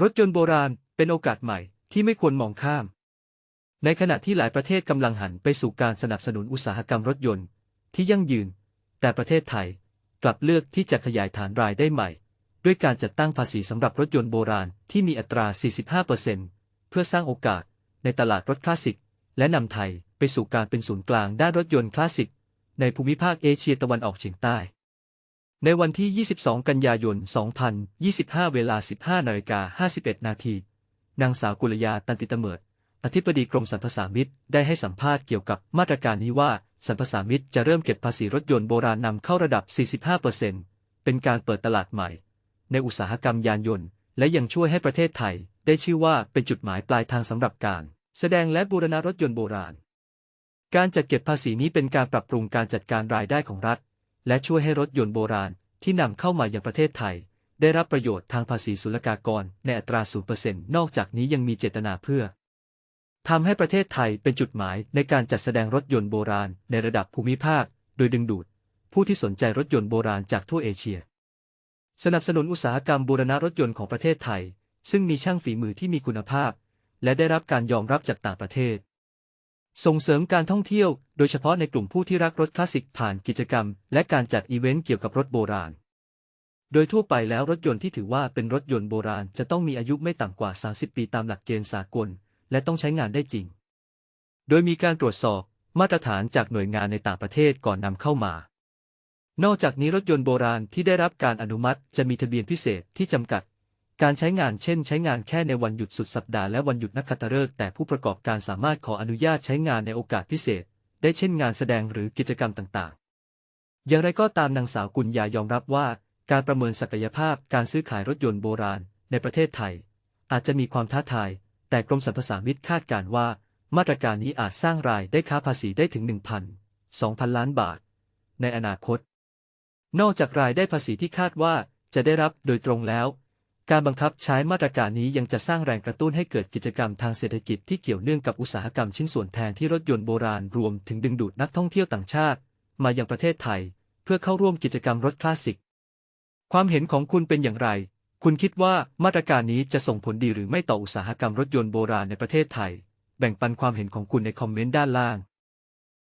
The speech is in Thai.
รถยนต์โบราณเป็นโอกาสใหม่ที่ไม่ควรมองข้าม ในขณะที่หลายประเทศกำลังหันไปสู่การสนับสนุนอุตสาหกรรมรถยนต์ที่ยั่งยืน แต่ประเทศไทยกลับเลือกที่จะขยายฐานรายได้ใหม่ ด้วยการจัดตั้งภาษีสำหรับรถยนต์โบราณที่มีอัตรา 45%เพื่อสร้างโอกาสในตลาดรถคลาสสิก และนำไทยไปสู่การเป็นศูนย์กลางด้านรถยนต์คลาสสิก ในภูมิภาคเอเชียตะวันออกเฉียงใต้ ในวันที่ 22 กันยายน 2025 เวลา 15นาฬิกา51 นาที นางสาวกุลยาตันติตเมิด อธิบดีกรมสรรพสามิตได้ให้สัมภาษณ์เกี่ยวกับมาตรการนี้ว่าสรรพสามิตจะเริ่มเก็บภาษีรถยนต์โบราณนำเข้าระดับ 45%เป็นการเปิดตลาดใหม่ ในอุตสาหกรรมยานยนต์ และยังช่วยให้ประเทศไทย ได้ชื่อว่าเป็นจุดหมายปลายทางสำหรับการ แสดงและบูรณะรถยนต์โบราณ การจัดเก็บภาษีนี้เป็นการปรับปรุงการจัดการรายได้ของรัฐ และช่วยให้รถยนต์โบราณ ที่นำเข้ามายังประเทศไทย ได้รับประโยชน์ทางภาษีศุลกากรในอัตรา0%นอกจากนี้ยังมีเจตนาเพื่อทำให้ประเทศไทยเป็นจุดหมายในการจัดแสดงรถยนต์โบราณในระดับภูมิภาค โดยดึงดูด ผู้ที่สนใจรถยนต์โบราณจากทั่วเอเชีย สนับสนุนอุตสาหกรรมบูรณะรถยนต์ของประเทศไทย ซึ่งมีช่างฝีมือที่มีคุณภาพ และได้รับการยอมรับจากต่างประเทศ ส่งเสริมการท่องเที่ยว โดยเฉพาะในกลุ่มผู้ที่รักรถคลาสสิกผ่านกิจกรรม และการจัดอีเวนต์เกี่ยวกับรถโบราณ โดยทั่วไปแล้วรถยนต์ที่ถือว่าเป็นรถยนต์โบราณจะต้องมีอายุไม่ต่ำกว่า 30 ปีตามหลักเกณฑ์สากล และต้องใช้งานได้จริง โดยมีการตรวจสอบมาตรฐานจากหน่วยงานในต่างประเทศก่อนนำเข้ามา นอกจากนี้รถยนต์โบราณที่ได้รับการอนุมัติจะมีทะเบียนพิเศษที่จำกัด การใช้งานเช่นใช้งานแค่ในวันหยุดสุดสัปดาห์และวันหยุดนักขัตฤกษ์แต่ผู้ประกอบการสามารถขออนุญาตใช้งานในโอกาสพิเศษ ได้เช่นงานแสดงหรือกิจกรรมต่างๆ อย่างไรก็ตามนางสาวกุลยายอมรับว่า การประเมินศักยภาพการซื้อขายรถยนต์โบราณ ในประเทศไทย อาจจะมีความท้าทาย แต่กรมสรรพสามิตคาดการว่า มาตรการนี้อาจสร้างรายได้ค้าภาษีได้ถึง 1,000 2,000 ล้านบาท ในอนาคต นอกจากรายได้ภาษีที่คาดว่าจะได้รับโดยตรงแล้ว การบังคับใช้มาตรการนี้ยังจะสร้างแรงกระตุ้นให้เกิดกิจกรรมทางเศรษฐกิจที่เกี่ยวเนื่องกับอุตสาหกรรมชิ้นส่วนแทนที่รถยนต์โบราณรวมถึงดึงดูดนักท่องเที่ยวต่างชาติ มายังประเทศไทย เพื่อเข้าร่วมกิจกรรมรถคลาสสิก ความเห็นของคุณเป็นอย่างไร คุณคิดว่ามาตรการนี้จะส่งผลดีหรือไม่ต่ออุตสาหกรรมรถยนต์โบราณในประเทศไทย แบ่งปันความเห็นของคุณในคอมเมนต์ด้านล่าง